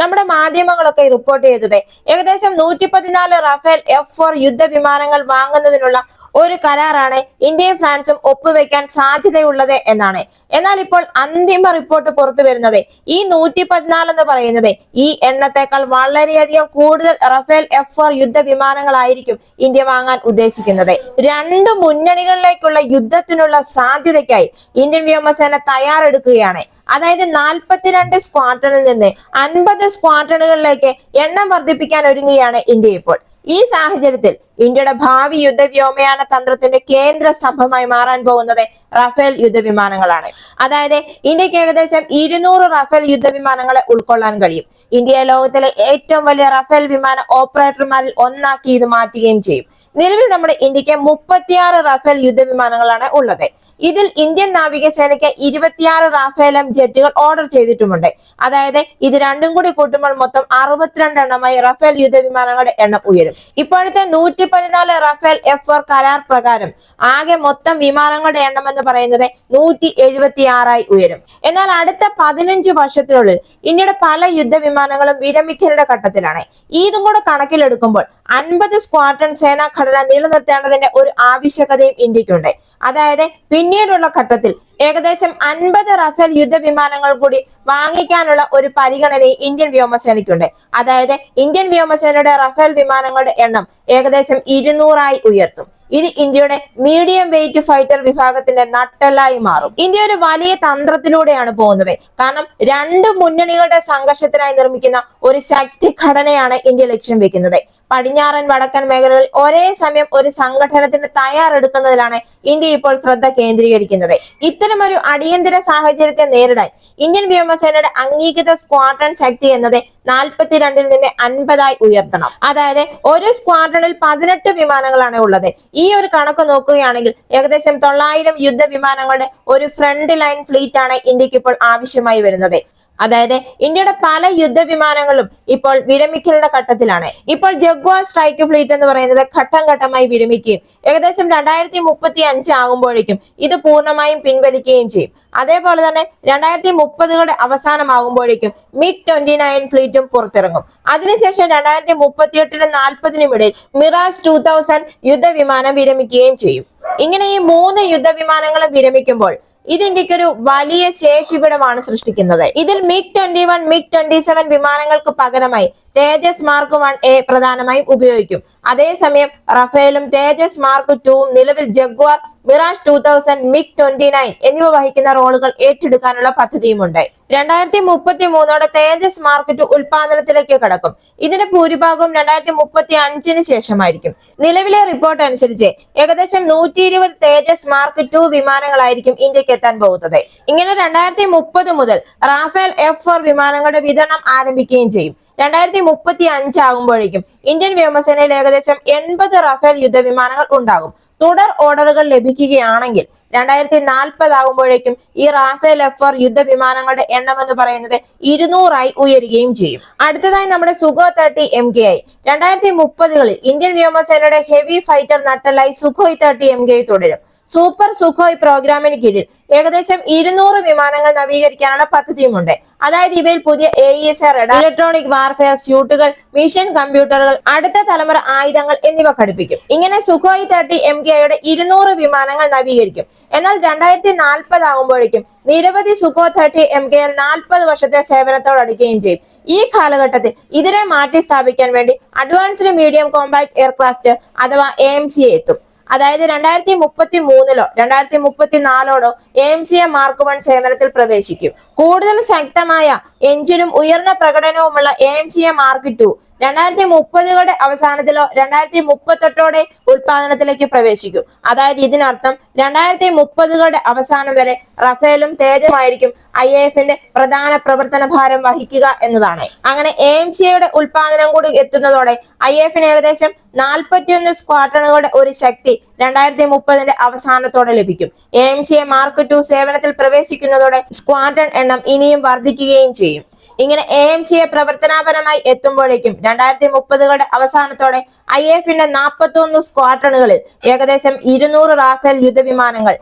നമ്മുടെ മാധ്യമങ്ങളൊക്കെ റിപ്പോർട്ട് ചെയ്തത്. ഏകദേശം നൂറ്റി പതിനാല് റഫേൽ എഫ് ഫോർ യുദ്ധ വിമാനങ്ങൾ വാങ്ങുന്നതിനുള്ള ഒരു കരാറാണ് ഇന്ത്യയും ഫ്രാൻസും ഒപ്പുവെക്കാൻ സാധ്യതയുള്ളത് എന്നാണ്. എന്നാൽ ഇപ്പോൾ അന്തിമ റിപ്പോർട്ട് പുറത്തു വരുന്നത് ഈ നൂറ്റി പതിനാല് എന്ന് പറയുന്നത് ഈ എണ്ണത്തെക്കാൾ വളരെയധികം കൂടുതൽ റഫേൽ എഫ് ആർ യുദ്ധ വിമാനങ്ങളായിരിക്കും ഇന്ത്യ വാങ്ങാൻ ഉദ്ദേശിക്കുന്നത്. രണ്ട് മുന്നണികളിലേക്കുള്ള യുദ്ധത്തിനുള്ള സാധ്യതയ്ക്കായി ഇന്ത്യൻ വ്യോമസേന തയ്യാറെടുക്കുകയാണ്. അതായത് നാൽപ്പത്തിരണ്ട് സ്ക്വാഡ്രണിൽ നിന്ന് അൻപത് സ്ക്വാഡ്രണുകളിലേക്ക് എണ്ണം വർദ്ധിപ്പിക്കാൻ ഒരുങ്ങുകയാണ് ഇന്ത്യ ഇപ്പോൾ. ഈ സാഹചര്യത്തിൽ ഇന്ത്യയുടെ ഭാവി യുദ്ധ വ്യോമയാന തന്ത്രത്തിന്റെ കേന്ദ്ര സ്തംഭമായി മാറാൻ പോകുന്നത് റഫേൽ യുദ്ധവിമാനങ്ങളാണ്. അതായത് ഇന്ത്യയ്ക്ക് ഏകദേശം ഇരുന്നൂറ് റഫേൽ യുദ്ധവിമാനങ്ങളെ ഉൾക്കൊള്ളാൻ കഴിയും. ഇന്ത്യയെ ലോകത്തിലെ ഏറ്റവും വലിയ റഫേൽ വിമാന ഓപ്പറേറ്റർമാരിൽ ഒന്നാക്കി ഇത് മാറ്റുകയും ചെയ്യും. നിലവിൽ നമ്മുടെ ഇന്ത്യയ്ക്ക് മുപ്പത്തിയാറ് റാഫേൽ യുദ്ധവിമാനങ്ങളാണ് ഉള്ളത്. ഇതിൽ ഇന്ത്യൻ നാവികസേനയ്ക്ക് ഇരുപത്തിയാറ് റാഫേലം ജെറ്റുകൾ ഓർഡർ ചെയ്തിട്ടുമുണ്ട്. അതായത് ഇത് രണ്ടും കൂടി കൂട്ടുമ്പോൾ മൊത്തം അറുപത്തിരണ്ട് എണ്ണമായി റഫേൽ യുദ്ധവിമാനങ്ങളുടെ എണ്ണം ഉയരും. ഇപ്പോഴത്തെ നൂറ്റി പതിനാല് റഫേൽ എഫ് ഫോർ കരാർ പ്രകാരം ആകെ മൊത്തം വിമാനങ്ങളുടെ എണ്ണം എന്ന് പറയുന്നത് നൂറ്റി എഴുപത്തി ആറായി ഉയരും. എന്നാൽ അടുത്ത പതിനഞ്ച് വർഷത്തിനുള്ളിൽ ഇന്ത്യയുടെ പല യുദ്ധവിമാനങ്ങളും വിരമിക്കലിന്റെ ഘട്ടത്തിലാണ്. ഇതും കൂടെ കണക്കിലെടുക്കുമ്പോൾ അൻപത് സ്ക്വാഡ്രൺ സേനാ ഘടന നിലനിർത്തേണ്ടതിന്റെ ഒരു ആവശ്യകതയും ഇന്ത്യക്കുണ്ട് അതായത് പിന്നീടുള്ള ഘട്ടത്തിൽ ഏകദേശം അൻപത് റഫേൽ യുദ്ധവിമാനങ്ങൾ കൂടി വാങ്ങിക്കാനുള്ള ഒരു പരിഗണന ഇന്ത്യൻ വ്യോമസേനയ്ക്കുണ്ട്. അതായത് ഇന്ത്യൻ വ്യോമസേനയുടെ റഫേൽ വിമാനങ്ങളുടെ എണ്ണം ഏകദേശം ഇരുന്നൂറായി ഉയർത്തും. ഇത് ഇന്ത്യയുടെ മീഡിയം വെയിറ്റ് ഫൈറ്റർ വിഭാഗത്തിന്റെ നട്ടെല്ലായി മാറും. ഇന്ത്യ ഒരു വലിയ തന്ത്രത്തിലൂടെയാണ് പോകുന്നത്. കാരണം രണ്ട് മുന്നണികളുടെ സംഘർഷത്തിനായി നിർമ്മിക്കുന്ന ഒരു ശക്തി ഘടനയാണ് ഇന്ത്യ ലക്ഷ്യം വെക്കുന്നത്. പടിഞ്ഞാറൻ വടക്കൻ മേഖലകളിൽ ഒരേ സമയം ഒരു സംഘടനത്തിന് തയ്യാറെടുക്കുന്നതിലാണ് ഇന്ത്യ ഇപ്പോൾ ശ്രദ്ധ കേന്ദ്രീകരിക്കുന്നത്. ഇത്തരമൊരു അടിയന്തര സാഹചര്യത്തെ നേരിടാൻ ഇന്ത്യൻ വ്യോമസേനയുടെ അംഗീകൃത സ്ക്വാഡ്രൺ ശക്തി എന്നത് നാൽപ്പത്തിരണ്ടിൽ നിന്ന് അൻപതായി ഉയർത്തണം. അതായത് ഒരു സ്ക്വാഡ്രണിൽ പതിനെട്ട് വിമാനങ്ങളാണ് ഉള്ളത്. ഈ ഒരു കണക്ക് നോക്കുകയാണെങ്കിൽ ഏകദേശം തൊള്ളായിരം യുദ്ധ വിമാനങ്ങളുടെ ഒരു ഫ്രണ്ട് ലൈൻ ഫ്ലീറ്റ് ആണ് ഇന്ത്യയ്ക്ക് ഇപ്പോൾ ആവശ്യമായി വരുന്നത്. അതായത് ഇന്ത്യയുടെ പല യുദ്ധവിമാനങ്ങളും ഇപ്പോൾ വിരമിക്കലിന്റെ ഘട്ടത്തിലാണ്. ഇപ്പോൾ ജഗ്വാർ സ്ട്രൈക്ക് ഫ്ലീറ്റ് എന്ന് പറയുന്നത് ഘട്ടം ഘട്ടമായി വിരമിക്കുകയും ഏകദേശം രണ്ടായിരത്തി മുപ്പത്തി അഞ്ച് ആകുമ്പോഴേക്കും ഇത് പൂർണമായും പിൻവലിക്കുകയും ചെയ്യും. അതേപോലെ തന്നെ രണ്ടായിരത്തി മുപ്പതുകളുടെ അവസാനമാകുമ്പോഴേക്കും മിഗ് ട്വന്റി നയൻ ഫ്ലീറ്റും പുറത്തിറങ്ങും. അതിനുശേഷം രണ്ടായിരത്തി മുപ്പത്തി എട്ടിനും നാൽപ്പതിനും ഇടയിൽ മിറാസ് ടൂ തൗസൻഡ് യുദ്ധവിമാനം വിരമിക്കുകയും ചെയ്യും. ഇങ്ങനെ ഈ മൂന്ന് യുദ്ധവിമാനങ്ങളും വിരമിക്കുമ്പോൾ ഇത് ഇന്ത്യയ്ക്ക് ഒരു വലിയ ശേഷിപിടമാണ് സൃഷ്ടിക്കുന്നത്. ഇതിൽ MiG twenty one MiG twenty seven വിമാനങ്ങൾക്ക് പകരമായി തേജസ് മാർക്ക് വൺ എ പ്രധാനമായും ഉപയോഗിക്കും. അതേസമയം റഫേലും തേജസ് മാർക്ക് ടൂവും നിലവിൽ Jaguar Mirage two thousand MiG twenty nine എന്നിവ വഹിക്കുന്ന റോളുകൾ ഏറ്റെടുക്കാനുള്ള പദ്ധതിയുമുണ്ട്. രണ്ടായിരത്തി മുപ്പത്തി മൂന്നോടെ തേജസ് മാർക്കറ്റ് ഉൽപാദനത്തിലേക്ക് കടക്കും. ഇതിന്റെ ഭൂരിഭാഗവും രണ്ടായിരത്തി മുപ്പത്തി അഞ്ചിന് ശേഷമായിരിക്കും. നിലവിലെ റിപ്പോർട്ട് അനുസരിച്ച് ഏകദേശം നൂറ്റി ഇരുപത് തേജസ് മാർക്ക് ടു വിമാനങ്ങളായിരിക്കും ഇന്ത്യയ്ക്ക് എത്താൻ പോകുന്നത്. ഇങ്ങനെ രണ്ടായിരത്തി മുപ്പത് മുതൽ റാഫേൽ എഫ് ഫോർ വിമാനങ്ങളുടെ വിതരണം ആരംഭിക്കുകയും ചെയ്യും. രണ്ടായിരത്തി മുപ്പത്തി അഞ്ചാകുമ്പോഴേക്കും ഇന്ത്യൻ വ്യോമസേനയിൽ ഏകദേശം എൺപത് റഫേൽ യുദ്ധവിമാനങ്ങൾ ഉണ്ടാകും. തുടർ ഓർഡറുകൾ ലഭിക്കുകയാണെങ്കിൽ രണ്ടായിരത്തി നാൽപ്പത് ആകുമ്പോഴേക്കും ഈ റാഫേൽ എഫ് യുദ്ധവിമാനങ്ങളുടെ എണ്ണം എന്ന് പറയുന്നത് ഇരുന്നൂറായി ഉയരുകയും ചെയ്യും. അടുത്തതായി നമ്മുടെ Sukhoi thirty M K I. രണ്ടായിരത്തി മുപ്പതുകളിൽ ഇന്ത്യൻ വ്യോമസേനയുടെ heavy fighter നട്ടലായി Sukhoi thirty M K I തുടരും. സൂപ്പർ സുഖോയ് പ്രോഗ്രാമിന് കീഴിൽ. ഏകദേശം ഇരുന്നൂറ് വിമാനങ്ങൾ നവീകരിക്കാനുള്ള പദ്ധതിയുമുണ്ട്. അതായത് ഇവയിൽ പുതിയ എ എസ് ഇലക്ട്രോണിക് വാർഫെയർ സ്യൂട്ടുകൾ മിഷൻ കമ്പ്യൂട്ടറുകൾ അടുത്ത തലമുറ ആയുധങ്ങൾ എന്നിവ ഘടിപ്പിക്കും. ഇങ്ങനെ സുഖോയ് തേർട്ടി എം കെ ഐയുടെ ഇരുന്നൂറ് വിമാനങ്ങൾ നവീകരിക്കും. എന്നാൽ രണ്ടായിരത്തി നാൽപ്പത് ആകുമ്പോഴേക്കും നിരവധി സുഖോ തേർട്ടി എം കെ നാൽപ്പത് വർഷത്തെ സേവനത്തോടടുക്കുകയും ചെയ്യും. ഈ കാലഘട്ടത്തിൽ ഇതിനെ മാറ്റി സ്ഥാപിക്കാൻ വേണ്ടി അഡ്വാൻസ്ഡ് മീഡിയം കോമ്പാക്ട് എയർക്രാഫ്റ്റ് അഥവാ എ എം സി എത്തും. അതായത് രണ്ടായിരത്തി മുപ്പത്തി മൂന്നിലോ രണ്ടായിരത്തി മുപ്പത്തി നാലോടോ M C A mark one സേവനത്തിൽ പ്രവേശിക്കും. കൂടുതൽ ശക്തമായ എഞ്ചിനും ഉയർന്ന പ്രകടനവുമുള്ള M C A mark two രണ്ടായിരത്തി മുപ്പതുകളുടെ അവസാനത്തിലോ രണ്ടായിരത്തി മുപ്പത്തെട്ടോടെ ഉൽപാദനത്തിലേക്ക് പ്രവേശിക്കും. അതായത് ഇതിനർത്ഥം രണ്ടായിരത്തി മുപ്പതുകളുടെ അവസാനം വരെ റഫേലും തേജമായിരിക്കും ഐ എഫിന്റെ പ്രധാന പ്രവർത്തന ഭാരം വഹിക്കുക എന്നതാണ്. അങ്ങനെ എ എം സിയുടെ ഉൽപാദനം കൂടി എത്തുന്നതോടെ ഐ എഫിന് ഏകദേശം നാൽപ്പത്തിയൊന്ന് സ്ക്വാഡ്രണുകളുടെ ഒരു ശക്തി രണ്ടായിരത്തി മുപ്പതിന്റെ അവസാനത്തോടെ ലഭിക്കും. A M C A mark two സേവനത്തിൽ പ്രവേശിക്കുന്നതോടെ സ്ക്വാഡ്രൺ എണ്ണം ഇനിയും വർദ്ധിക്കുകയും ചെയ്യും. ഇങ്ങനെ എ എം സിയെ പ്രവർത്തനാപരമായി എത്തുമ്പോഴേക്കും രണ്ടായിരത്തി മുപ്പതുകളുടെ അവസാനത്തോടെ ഐ എഫിന്റെ നാൽപ്പത്തി ഒന്ന് സ്ക്വാഡ്രണുകളിൽ ഏകദേശം ഇരുന്നൂറ് റാഫേൽ യുദ്ധവിമാനങ്ങൾ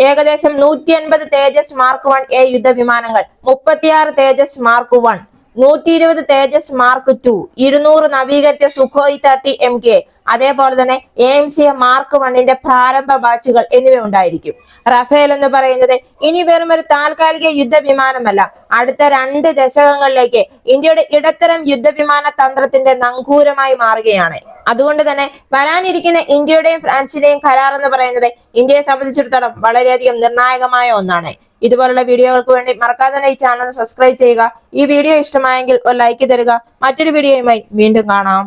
ഏകദേശം നൂറ്റി എൺപത് തേജസ് മാർക്ക് വൺ എ യുദ്ധവിമാനങ്ങൾ മുപ്പത്തിയാറ് തേജസ് മാർക്ക് വൺ നൂറ്റി ഇരുപത് തേജസ് മാർക്ക് ടു ഇരുന്നൂറ് നവീകരിച്ച സുഖോയ് തേർട്ടി എം കെ അതേപോലെ തന്നെ എ എം സി മാർക്ക് വണ്ണിന്റെ പ്രാരംഭ ബാച്ചുകൾ എന്നിവ ഉണ്ടായിരിക്കും. റഫേൽ എന്ന് പറയുന്നത് ഇനി വെറും ഒരു താൽക്കാലിക യുദ്ധവിമാനമല്ല. അടുത്ത രണ്ട് ദശകങ്ങളിലേക്ക് ഇന്ത്യയുടെ ഇടത്തരം യുദ്ധവിമാന തന്ത്രത്തിന്റെ നങ്കൂരമായി മാറുകയാണ്. അതുകൊണ്ട് തന്നെ വരാനിരിക്കുന്ന ഇന്ത്യയുടെയും ഫ്രാൻസിന്റെയും കരാർ എന്ന് പറയുന്നത് ഇന്ത്യയെ സംബന്ധിച്ചിടത്തോളം വളരെയധികം നിർണായകമായ ഒന്നാണ്. ഇതുപോലുള്ള വീഡിയോകൾക്ക് വേണ്ടി മറക്കാതെ തന്നെ ഈ ചാനൽ സബ്സ്ക്രൈബ് ചെയ്യുക. ഈ വീഡിയോ ഇഷ്ടമായെങ്കിൽ ഒരു ലൈക്ക് തരിക. മറ്റൊരു വീഡിയോയുമായി വീണ്ടും കാണാം.